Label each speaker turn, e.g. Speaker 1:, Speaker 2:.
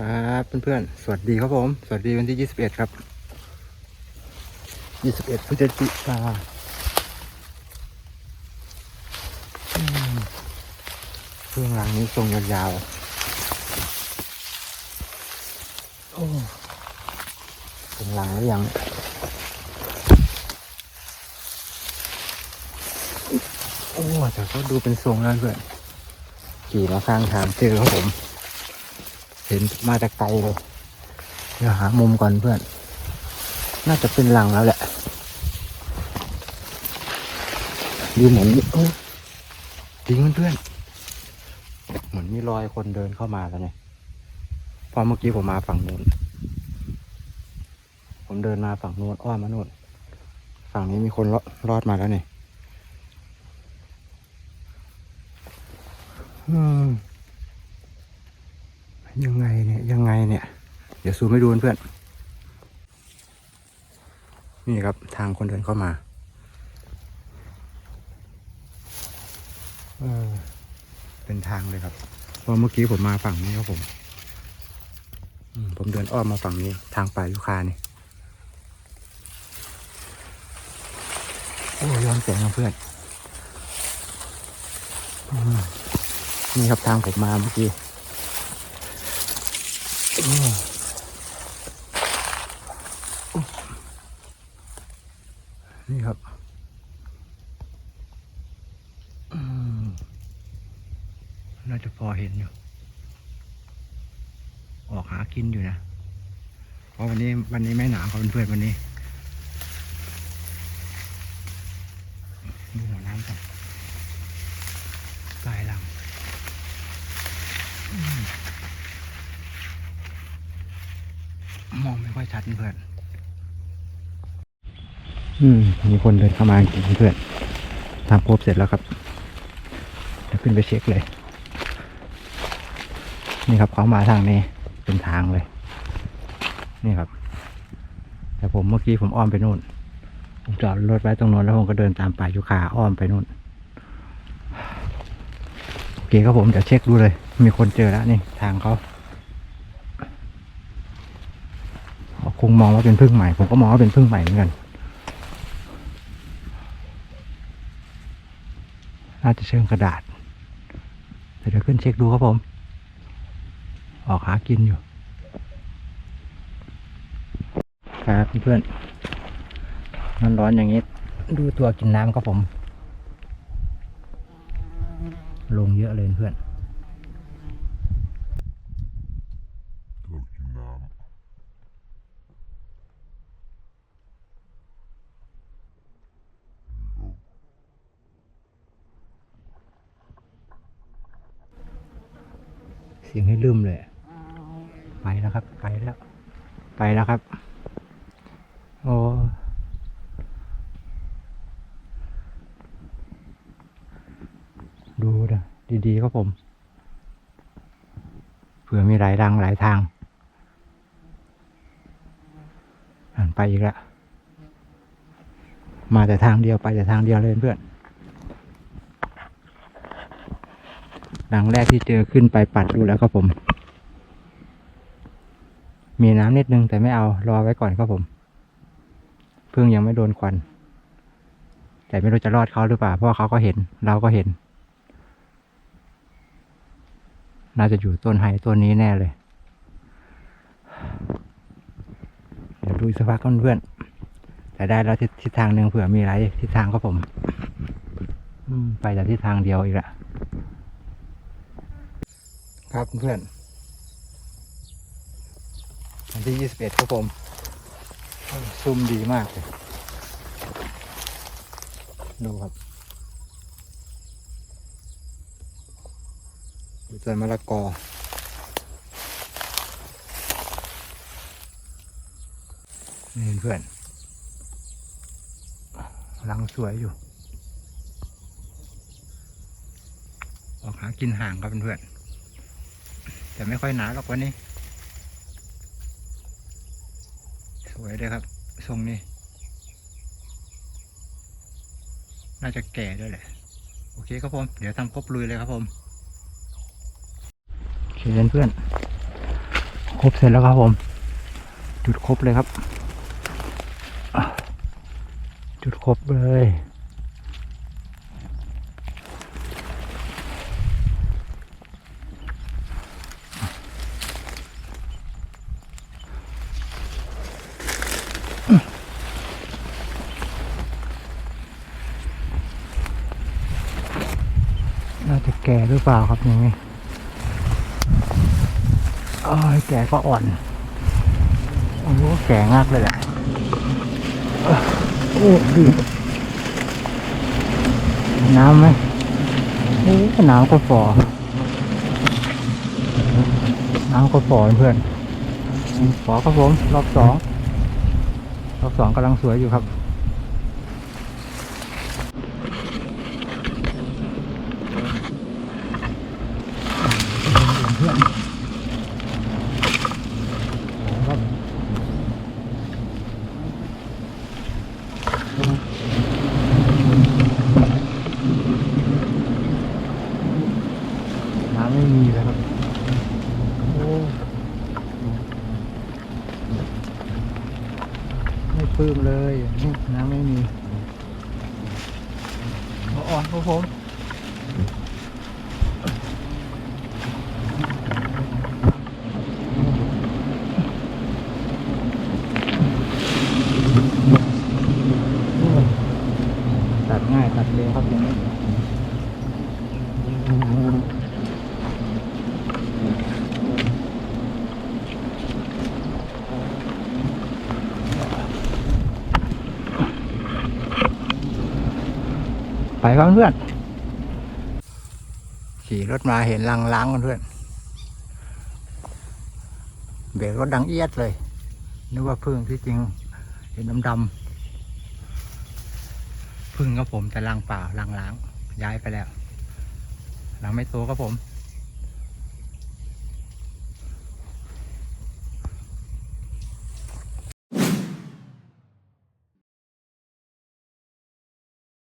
Speaker 1: ครับเพื่อนๆ สวัสดีครับผม สวัสดีวันที่ 21 ครับ 21พฤศจิกาเครื่องรางนี้ทรงยาวๆ โอ้เป็นรางแล้วยังโอ้แต่ก็ดูเป็นทรงแล้วเพื่อนขี่มาข้างทางเจอครับผม เห็นมาจากไกลเลย เดี๋ยวหามุมก่อนเพื่อน น่าจะเป็นหลังแล้วแหละดูเหมือนโอ้จริงเพื่อนเหมือนมีรอยคนเดินเข้ามาแล้วเนี่ยพอเมื่อกี้ผมมาฝั่งนู้น ผมเดินมาฝั่งนู้นอ้อมมานู้นฝั่งนี้มีคนรอดรอดมาแล้วเนี่ยอืม ยังไงเนี่ยยังไงเนี่ย เดี๋ยวซูมให้ดูเพื่อนนี่ครับทางคนเดินเข้ามาเป็นทางเลยครับเพราะเมื่อกี้ผมมาฝั่งนี้ครับผมผมเดินอ้อมมาฝั่งนี้ ทางไป่ายุคานี่โอ้ย้อนแสงนะเพื่อนอนี่ครับทางผมมาเมื่อกี้ นี่ครับอืม น่าจะพอเห็นอยู่ ออกหากินอยู่นะ เพราะวันนี้วันนี้ไม่หนาวครับเพื่อนๆวันนี้ดูหัวน้ำกันปลายลำอืมมองไม่ค่อยชัดเพื่อน อืม มีคนเดินเข้ามาจริงเพื่อนทำครบเสร็จแล้วครับ เดี๋ยวขึ้นไปเช็คเลย นี่ครับเขามาทางนี้เป็นทางเลย นี่ครับ แต่ผมเมื่อกี้ผมอ้อมไปนู่นผมจอดรถไว้ตรงนู้นแล้วผมก็เดินตามป่ายุคาอ้อมไปนู่นโอเคครับผมเดี๋ยวเช็คดูเลย มีคนเจอแล้วนี่ทางเขาเขาคงมองว่าเป็นพึ่งใหม่ ผมก็มองว่าเป็นพึ่งใหม่เหมือนกันน่าจะเชิงกระดาษ เดี๋ยวขึ้นเช็คดูครับผม ออกหากินอยู่ ครับเพื่อนมันร้อนอย่างนี้ ดูตัวกินน้ำครับผม ลงเยอะเลยเพื่อน
Speaker 2: ตัวกินน้
Speaker 1: เสียงให้ลืมเลย ไปแล้วครับ ไปแล้ว ไปแล้วครับ โอ้ดูนะดีๆครับผม เผื่อมีหลายรังหลายทางอ่านไปอีกแล้วมาแต่ทางเดียวไปแต่ทางเดียวเลยเพื่อนหลังแรกที่เจอขึ้นไปปัดดูแล้วครับผม มีน้ำนิดนึงแต่ไม่เอารอไว้ก่อนครับผมเพิ่งยังไม่โดนควัน แต่ไม่รู้จะรอดเขาหรือเปล่าเพราะเขาก็เห็น เราก็เห็น น่าจะอยู่ต้นไฮต้นนี้แน่เลย เดี๋ยวดูอีกสักพักก่อนเพื่อนแต่ได้แล้วทิศทางหนึ่งเผื่อมีอะไรทิศทางครับผมอืมไปแต่ทิศทางเดียวอีกละครับเพื่อน วันที่ยี่สิบเอ็ดครับผมโอ้ซูมดีมากเลยดูครับดูต้นมะละกอนี่เพื่อนรังสวยอยู่ ออกหากินห่างครับเพื่อนแต่ไม่ค่อยหนาหรอกวันนี้ ส วยเลยครับ ทรงนี้ น่าจะแก่ด้วยแหละ โอเคครับผม เดี๋ยวทำครบลุยเลยครับผมโอเคเพื่อนครบเสร็จแล้วครับผม จุดครบเลยครับ จุดครบเลย แก่หรือเปล่าครับอย่างนี้โอ้ยแก่ก็อ่อนโอ้โหแก่งากเลยแหละเอ้อโอ้ดีน้ำไหมโอ้น้ำก็ฝ่อน้ำก็ฝ่อเพื่อนฝ่อครับผมรอบสองรอบสองกำลังสวยอยู่ครับ เพื่อนครับน้ำ ไม่มีเลยครับโอ้ไม่ปลื้มเลยน้ำไม่มีอ่อนครับผมตัดง่ายตัดเร็วครับอย่างนี้ ครับเพื่อนขี่รถมาเห็นลังล้างเพื่อนเบรกรถดังเอียดเลย นึกว่าพึ่งที่จริงเห็นดำๆพึ่งครับผมแต่ลังเปล่าลังล้าง ย้ายไปแล้วลังไม่โตครับผม